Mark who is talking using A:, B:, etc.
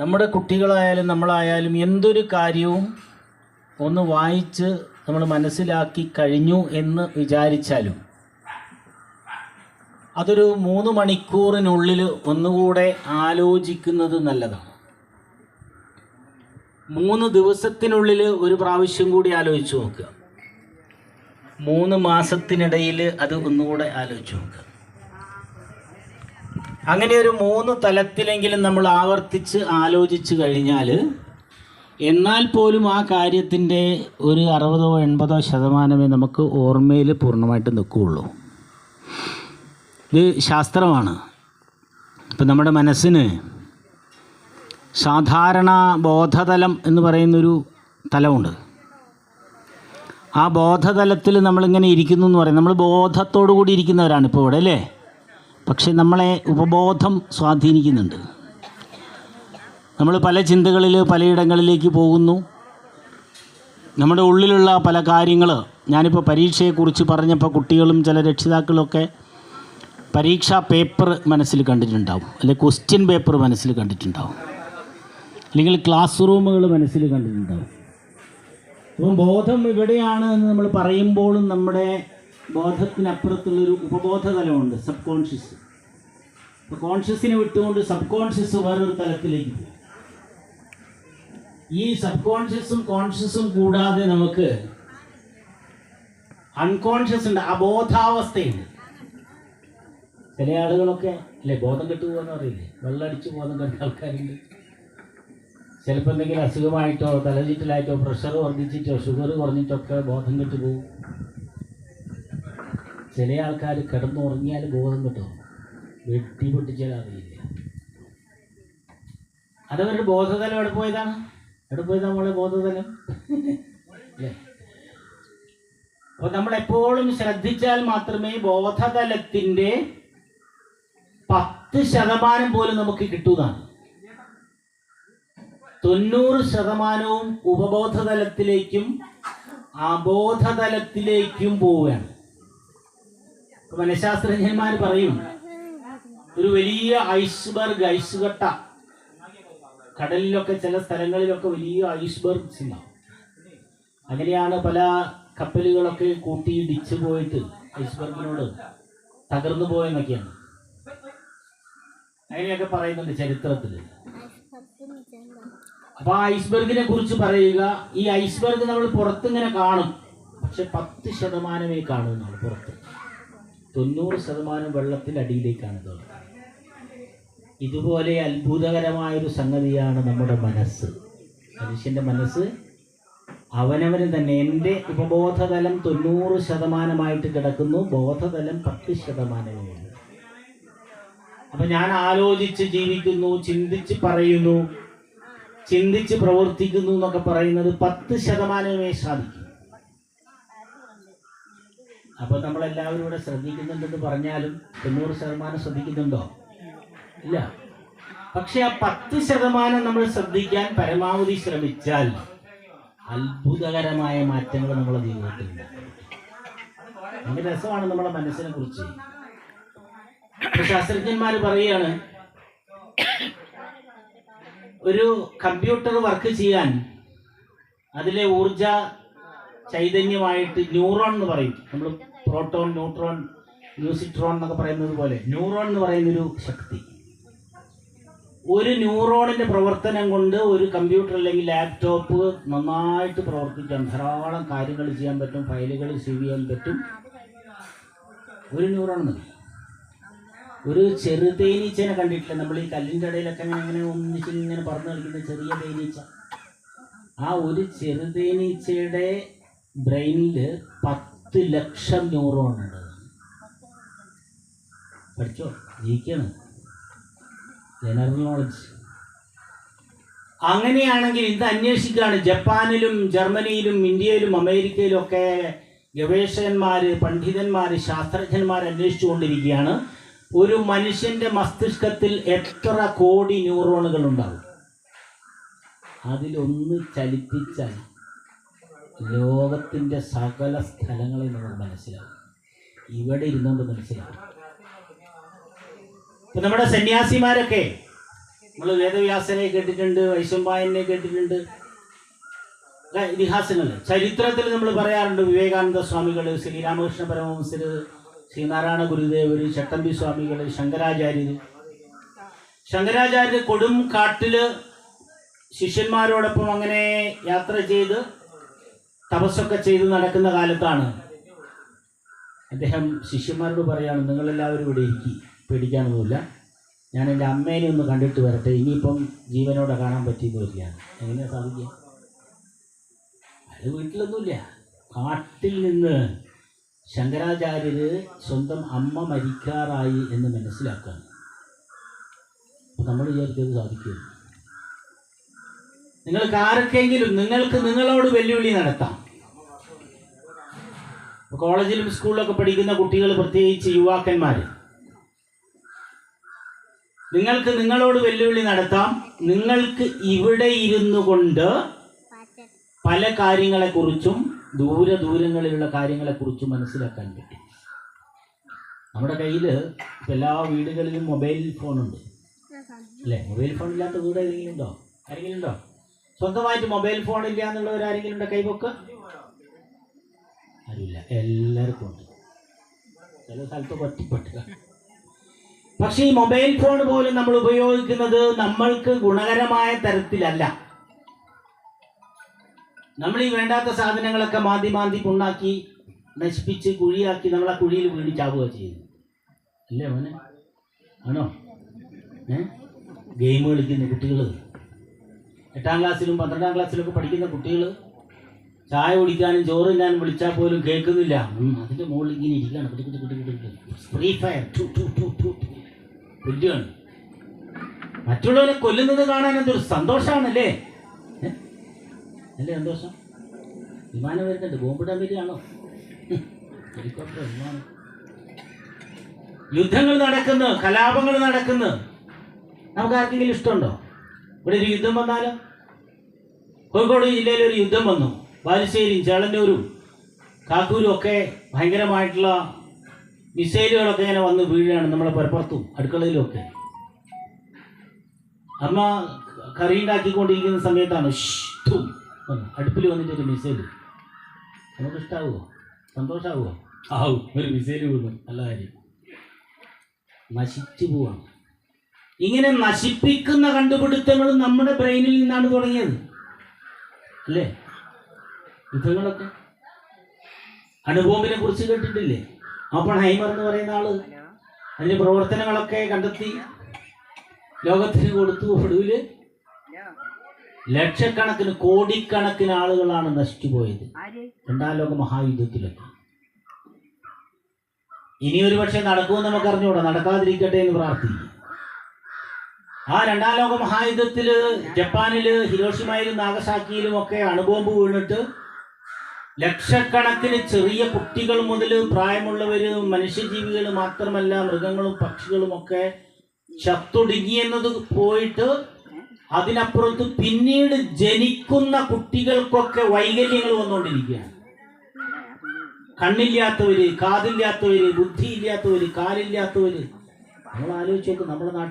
A: നമ്മുടെ കുട്ടികളായാലും നമ്മളായാലും എന്തൊരു കാര്യവും ഒന്ന് വായിച്ച് നമ്മൾ മനസ്സിലാക്കി കഴിഞ്ഞു എന്ന് വിചാരിച്ചാലും അതൊരു മൂന്ന് മണിക്കൂറിനുള്ളിൽ ഒന്നുകൂടെ ആലോചിക്കുന്നത് നല്ലതാണ്. മൂന്ന് ദിവസത്തിനുള്ളിൽ ഒരു പ്രാവശ്യം കൂടി ആലോചിച്ച് നോക്കുക. മൂന്ന് മാസത്തിനിടയിൽ അത് ഒന്നുകൂടെ ആലോചിച്ച് നോക്കുക. അങ്ങനെ ഒരു മൂന്ന് തലത്തിലെങ്കിലും നമ്മൾ ആവർത്തിച്ച് ആലോചിച്ച് കഴിഞ്ഞാൽ എന്നാൽ പോലും ആ കാര്യത്തിന്റെ ഒരു അറുപതോ എൺപതോ ശതമാനമേ നമുക്ക് ഓർമ്മയിൽ പൂർണമായിട്ട് നിൽക്കുകയുള്ളൂ. ഇത് ശാസ്ത്രമാണ്. ഇപ്പം നമ്മുടെ മനസ്സിന് സാധാരണ ബോധതലം എന്ന് പറയുന്നൊരു തലമുണ്ട്. ആ ബോധതലത്തിൽ നമ്മളിങ്ങനെ ഇരിക്കുന്നു എന്ന് പറയും നമ്മൾ ബോധത്തോടു കൂടി ഇരിക്കുന്നവരാണ് ഇപ്പോൾ ഇവിടെ അല്ലേ? പക്ഷെ നമ്മളെ ഉപബോധം സ്വാധീനിക്കുന്നുണ്ട്. നമ്മൾ പല ചിന്തകളിൽ പലയിടങ്ങളിലേക്ക് പോകുന്നു. നമ്മുടെ ഉള്ളിലുള്ള പല കാര്യങ്ങൾ ഞാനിപ്പോൾ പരീക്ഷയെക്കുറിച്ച് പറഞ്ഞപ്പോൾ കുട്ടികളും ചില രക്ഷിതാക്കളൊക്കെ പരീക്ഷാ പേപ്പർ മനസ്സിൽ കണ്ടിട്ടുണ്ടാവും. അല്ലെങ്കിൽ ക്വസ്റ്റ്യൻ പേപ്പർ മനസ്സിൽ കണ്ടിട്ടുണ്ടാവും. അല്ലെങ്കിൽ ക്ലാസ് റൂമുകൾ മനസ്സിൽ കണ്ടിട്ടുണ്ടാവും. അപ്പം ബോധം ഇവിടെയാണ് എന്ന് നമ്മൾ പറയുമ്പോഴും നമ്മുടെ ബോധത്തിനപ്പുറത്തുള്ളൊരു ഉപബോധ തലമുണ്ട് സബ് കോൺഷ്യസ് കോൺഷ്യസിനെ വിട്ടുകൊണ്ട് സബ് കോൺഷ്യസ് വേറൊരു തലത്തിലേക്ക് പോകും. ഈ സബ് കോൺഷ്യസും കോൺഷ്യസും കൂടാതെ നമുക്ക് അൺകോൺഷ്യസ് ഉണ്ട് അബോധാവസ്ഥയുണ്ട്. ചില ആളുകളൊക്കെ അല്ലേ ബോധം കെട്ടു പോകുന്ന അറിയില്ലേ വെള്ളടിച്ച് ബോധം കണ്ട ആൾക്കാരുണ്ട്. ചിലപ്പോൾ എന്തെങ്കിലും അസുഖമായിട്ടോ തലചുറ്റലായിട്ടോ പ്രഷർ വർദ്ധിച്ചിട്ടോ ഷുഗർ കുറഞ്ഞിട്ടൊക്കെ ബോധം കെട്ടു പോകും ചില ആൾക്കാർ കിടന്നുറങ്ങിയാൽ ബോധം കിട്ടും. വെട്ടി പൊട്ടിച്ചാൽ അറിയില്ല. അതവരുടെ ബോധതലം എവിടെ പോയതാണ്? എവിടെ പോയത് നമ്മളെ ബോധതലം? അപ്പോൾ നമ്മൾ എപ്പോഴും ശ്രദ്ധിച്ചാൽ മാത്രമേ ബോധതലത്തിന്റെ പത്ത് ശതമാനം പോലും നമുക്ക് കിട്ടുന്നതാണ് തൊണ്ണൂറ് ശതമാനവും ഉപബോധതലത്തിലേക്കും അബോധതലത്തിലേക്കും പോവുകയാണ്. മനഃശാസ്ത്രജ്ഞന്മാർ പറയും ഒരു വലിയ ഐസ്ബർഗ് ഐസുകട്ട കടലിലൊക്കെ ചില സ്ഥലങ്ങളിലൊക്കെ വലിയ ഐസ്ബർഗ് ഉണ്ടാവും അങ്ങനെയാണ് പല കപ്പലുകളൊക്കെ കൂട്ടി ഇടിച്ചു പോയിട്ട് ഐസ്ബർഗിനോട് തകർന്നു പോയെന്നൊക്കെയാണ്. അങ്ങനെയൊക്കെ പറയുന്നുണ്ട് ചരിത്രത്തിൽ അപ്പൊ ആ ഐസ്ബർഗിനെ കുറിച്ച് പറയുക ഈ ഐസ്ബർഗ് നമ്മൾ പുറത്തിങ്ങനെ കാണും പക്ഷെ പത്ത് ശതമാനമേ കാണൂ നമ്മൾ പുറത്ത്. തൊണ്ണൂറ് ശതമാനം വെള്ളത്തിന്റെ അടിയിലേക്കാണ് ഇത് ഇതുപോലെ അത്ഭുതകരമായൊരു സംഗതിയാണ് നമ്മുടെ മനസ്സ്. മനുഷ്യന്റെ മനസ്സ് അവനവന് തന്നെ എന്റെ ഉപബോധതലം തൊണ്ണൂറ് ശതമാനമായിട്ട് കിടക്കുന്നു ബോധതലം പത്ത് ശതമാനമേ അപ്പൊ ഞാൻ ആലോചിച്ച് ജീവിക്കുന്നു ചിന്തിച്ച് പറയുന്നു ചിന്തിച്ച് പ്രവർത്തിക്കുന്നു എന്നൊക്കെ പറയുന്നത് പത്ത് ശതമാനമേ സാധിക്കും. അപ്പൊ നമ്മളെല്ലാവരും ഇവിടെ ശ്രദ്ധിക്കുന്നുണ്ടെന്ന് പറഞ്ഞാലും തൊണ്ണൂറ് ശതമാനം ശ്രദ്ധിക്കുന്നുണ്ടോ? ഇല്ല. പക്ഷെ ആ പത്ത് ശതമാനം നമ്മൾ ശ്രദ്ധിക്കാൻ പരമാവധി ശ്രമിച്ചാൽ അത്ഭുതകരമായ മാറ്റങ്ങൾ നമ്മുടെ ജീവിതത്തിൽ അങ്ങനെ രസമാണ് നമ്മുടെ മനസ്സിനെ കുറിച്ച്. ശാസ്ത്രജ്ഞന്മാർ പറയുകയാണ് ഒരു കമ്പ്യൂട്ടർ വർക്ക് ചെയ്യാൻ അതിലെ ഊർജ ചൈതന്യമായിട്ട് ന്യൂറോൺ എന്ന് പറയും. നമ്മൾ പ്രോട്ടോൺ ന്യൂട്രോൺ ന്യൂസിട്രോൺ എന്നൊക്കെ പറയുന്നത് പോലെ ന്യൂറോൺ എന്ന് പറയുന്നൊരു ശക്തി. ഒരു ന്യൂറോണിന്റെ പ്രവർത്തനം കൊണ്ട് ഒരു കമ്പ്യൂട്ടർ അല്ലെങ്കിൽ ലാപ്ടോപ്പ് നന്നായിട്ട് പ്രവർത്തിക്കാൻ ധാരാളം കാര്യങ്ങൾ ചെയ്യാൻ പറ്റും ഫയലുകൾ സേവ് ചെയ്യാൻ പറ്റും. ഒരു ന്യൂറോൺ മതി. ഒരു ചെറു തേനീച്ചനെ കണ്ടിട്ടില്ല? നമ്മൾ ഈ കല്ലിന്റെ ഇടയിലൊക്കെ അങ്ങനെ ഇങ്ങനെ ഒന്നിച്ച് ഇങ്ങനെ പറഞ്ഞു കളിക്കുന്ന ചെറിയ തേനീച്ച. ആ ഒരു ചെറു തേനീച്ചയുടെ ബ്രെയിനിൽ പത്ത് ലക്ഷം ന്യൂറോൺ ഉണ്ട് പഠിച്ചോ? ജയിക്കാണ് ജനറൽ നോളജ് അങ്ങനെയാണെങ്കിൽ ഇത് അന്വേഷിക്കുകയാണ്. ജപ്പാനിലും ജർമ്മനിയിലും ഇന്ത്യയിലും അമേരിക്കയിലും ഒക്കെ ഗവേഷകന്മാർ പണ്ഡിതന്മാർ ശാസ്ത്രജ്ഞന്മാർ അന്വേഷിച്ചുകൊണ്ടിരിക്കുകയാണ്. ഒരു മനുഷ്യന്റെ മസ്തിഷ്കത്തിൽ എത്ര കോടി ന്യൂറോണുകൾ ഉണ്ടാവും അതിലൊന്ന് ചലിപ്പിച്ചാൽ ലോകത്തിന്റെ സകല സ്ഥലങ്ങളിൽ നമ്മൾ മനസ്സിലാവും ഇവിടെ ഇരുന്നുകൊണ്ട് മനസ്സിലാവും ഇപ്പൊ നമ്മുടെ സന്യാസിമാരൊക്കെ നമ്മൾ വേദവ്യാസനെ കേട്ടിട്ടുണ്ട് വൈശമ്പായനെ കേട്ടിട്ടുണ്ട്. ഇതിഹാസങ്ങൾ ചരിത്രത്തിൽ നമ്മൾ പറയാറുണ്ട് വിവേകാനന്ദ സ്വാമികൾ ശ്രീരാമകൃഷ്ണ പരമഹംസര് ശ്രീനാരായണ ഗുരുദേവർ ചട്ടമ്പി സ്വാമികൾ ശങ്കരാചാര്യർ ശങ്കരാചാര്യർ കൊടും കാട്ടിൽ ശിഷ്യന്മാരോടൊപ്പം അങ്ങനെ യാത്ര ചെയ്ത് തപസ്സൊക്കെ ചെയ്ത് നടക്കുന്ന കാലത്താണ്. അദ്ദേഹം ശിഷ്യന്മാരോട് പറയാണ് നിങ്ങളെല്ലാവരും ഇവിടെ ഇരിക്കി പേടിക്കാനൊന്നുമില്ല. ഞാൻ എന്റെ അമ്മേനെ ഒന്ന് കണ്ടിട്ട് വരട്ടെ. ഇനിയിപ്പം ജീവനോടെ കാണാൻ പറ്റിയെന്ന് വരികയാണ് എങ്ങനെയാണ് സാധിക്കുക? അത് വീട്ടിലൊന്നുമില്ല. കാട്ടിൽ നിന്ന് ശങ്കരാചാര്യര് സ്വന്തം അമ്മ മരിക്കാറായി എന്ന് മനസ്സിലാക്കുകയാണ് അപ്പം നമ്മൾ വിചാരിച്ചത് സാധിക്കുകയുള്ളൂ നിങ്ങൾക്ക് ആർക്കെങ്കിലും നിങ്ങൾക്ക് നിങ്ങളോട് വെല്ലുവിളി നടത്താം. കോളേജിലും സ്കൂളിലൊക്കെ പഠിക്കുന്ന കുട്ടികൾ പ്രത്യേകിച്ച് യുവാക്കന്മാർ. നിങ്ങൾക്ക് നിങ്ങളോട് വെല്ലുവിളി നടത്താം. നിങ്ങൾക്ക് ഇവിടെ ഇരുന്നു കൊണ്ട് പല കാര്യങ്ങളെക്കുറിച്ചും ദൂര ദൂരങ്ങളിലുള്ള കാര്യങ്ങളെക്കുറിച്ചും മനസ്സിലാക്കാൻ പറ്റും. നമ്മുടെ കയ്യിൽ എല്ലാ വീടുകളിലും മൊബൈൽ ഫോണുണ്ട്. അല്ലേ? മൊബൈൽ ഫോൺ ഇല്ലാത്ത വീട് ഏതെങ്കിലും ഉണ്ടോ? ആരെങ്കിലും ഉണ്ടോ? സ്വന്തമായിട്ട് മൊബൈൽ ഫോൺ ഇല്ല എന്നുള്ളവർ ആരെങ്കിലും ഉണ്ടോ കൈപൊക്ക് ആരുമില്ല എല്ലാവർക്കും ഉണ്ട്. ചില സ്ഥലത്ത് ഒറ്റപ്പെട്ടുക പക്ഷേ ഈ മൊബൈൽ ഫോൺ പോലും നമ്മൾ ഉപയോഗിക്കുന്നത് നമ്മൾക്ക് ഗുണകരമായ തരത്തിലല്ല. നമ്മൾ ഈ വേണ്ടാത്ത സാധനങ്ങളൊക്കെ മാന്തി മാന്തി പുണ്ണാക്കി നശിപ്പിച്ച് കുഴിയാക്കി നമ്മളെ കുഴിയിൽ വീണ് ചാവുക ചെയ്യുന്നു അല്ലേ മോനെ? ആണോ? ഏ? ഗെയിം കളിക്കുന്ന കുട്ടികൾ എട്ടാം ക്ലാസ്സിലും പന്ത്രണ്ടാം ക്ലാസ്സിലൊക്കെ പഠിക്കുന്ന കുട്ടികൾ ചായ കുടിക്കാനും ചോറില്ലാനും വിളിച്ചാൽ പോലും കേൾക്കുന്നില്ല. ഉം, അതിന്റെ മുകളിൽ ഇങ്ങനെ കിട്ടി ഫ്രീ ഫയർ. കൊല്ലുകയാണ് മറ്റുള്ളവരെ കൊല്ലുന്നത് കാണാൻ എന്തൊരു സന്തോഷമാണല്ലേ അല്ലേ സന്തോഷം? വിമാനം വരുന്നുണ്ട്. ബോംബിടാൻ വരികയാണോ ഹെലികോപ്റ്റർ വിമാനം. യുദ്ധങ്ങൾ നടക്കുന്നു. കലാപങ്ങൾ നടക്കുന്നു. നമുക്ക് ആർക്കെങ്കിലും ഇഷ്ടമുണ്ടോ? ഇവിടെ ഒരു യുദ്ധം വന്നാലോ? കോഴിക്കോട് ജില്ലയിൽ ഒരു യുദ്ധം വന്നു. ബാലുശ്ശേരിയും ചേളന്നൂരും കാക്കൂരും ഒക്കെ ഭയങ്കരമായിട്ടുള്ള മിസൈലുകളൊക്കെ ഇങ്ങനെ വന്ന് വീഴുകയാണ് നമ്മളെ പുറപ്പുറത്തും അടുക്കളയിലും ഒക്കെ അമ്മ കറി ഉണ്ടാക്കിക്കൊണ്ടിരിക്കുന്ന സമയത്താണ് അടുപ്പിൽ വന്നിട്ട് ഒരു മിസൈൽ നമുക്ക് ഇഷ്ടാവുമോ സന്തോഷാവുമോ ആവും ഒരു മിസൈൽ വീഴും നല്ല കാര്യം. നശിച്ചു പോവാണ്. ഇങ്ങനെ നശിപ്പിക്കുന്ന കണ്ടുപിടുത്തങ്ങളും നമ്മുടെ ബ്രെയിനിൽ നിന്നാണ് തുടങ്ങിയത്. അല്ലേ? യുദ്ധങ്ങളൊക്കെ. അണുബോംബിനെ കുറിച്ച് കേട്ടിട്ടില്ലേ? അപ്പോൾ ഹൈമർ എന്ന് പറയുന്ന ആൾ. അതിന്റെ പ്രവർത്തനങ്ങളൊക്കെ കണ്ടെത്തി ലോകത്തിന് കൊടുത്തു. ഒടുവിൽ ലക്ഷക്കണക്കിന് കോടിക്കണക്കിന് ആളുകളാണ് നശിച്ചുപോയത്. രണ്ടാം ലോക മഹായുദ്ധത്തിലൊക്കെ. ഇനി ഒരു പക്ഷെ നടക്കുമെന്ന് നമുക്ക് അറിഞ്ഞുകൂടാ നടക്കാതിരിക്കട്ടെ എന്ന് പ്രാർത്ഥിക്കും ആ രണ്ടാം ലോക മഹായുദ്ധത്തിൽ ജപ്പാനിൽ ഹിരോഷിമയിലും നാഗസാക്കിയിലും ഒക്കെ അണുബോംബ് വീണിട്ട് ലക്ഷക്കണക്കിന് ചെറിയ കുട്ടികൾ മുതൽ പ്രായമുള്ളവർ മനുഷ്യജീവികൾ മാത്രമല്ല മൃഗങ്ങളും പക്ഷികളും ഒക്കെ ചത്തൊടുങ്ങിയെന്നത് പോയിട്ട് അതിനപ്പുറത്ത് പിന്നീട് ജനിക്കുന്ന കുട്ടികൾക്കൊക്കെ വൈകല്യങ്ങൾ വന്നുകൊണ്ടിരിക്കുകയാണ്. കണ്ണില്ലാത്തവര് കാതില്ലാത്തവര് ബുദ്ധിയില്ലാത്തവര് കാലില്ലാത്തവര്. നമ്മൾ ആലോചിച്ച് നോക്ക് നമ്മുടെ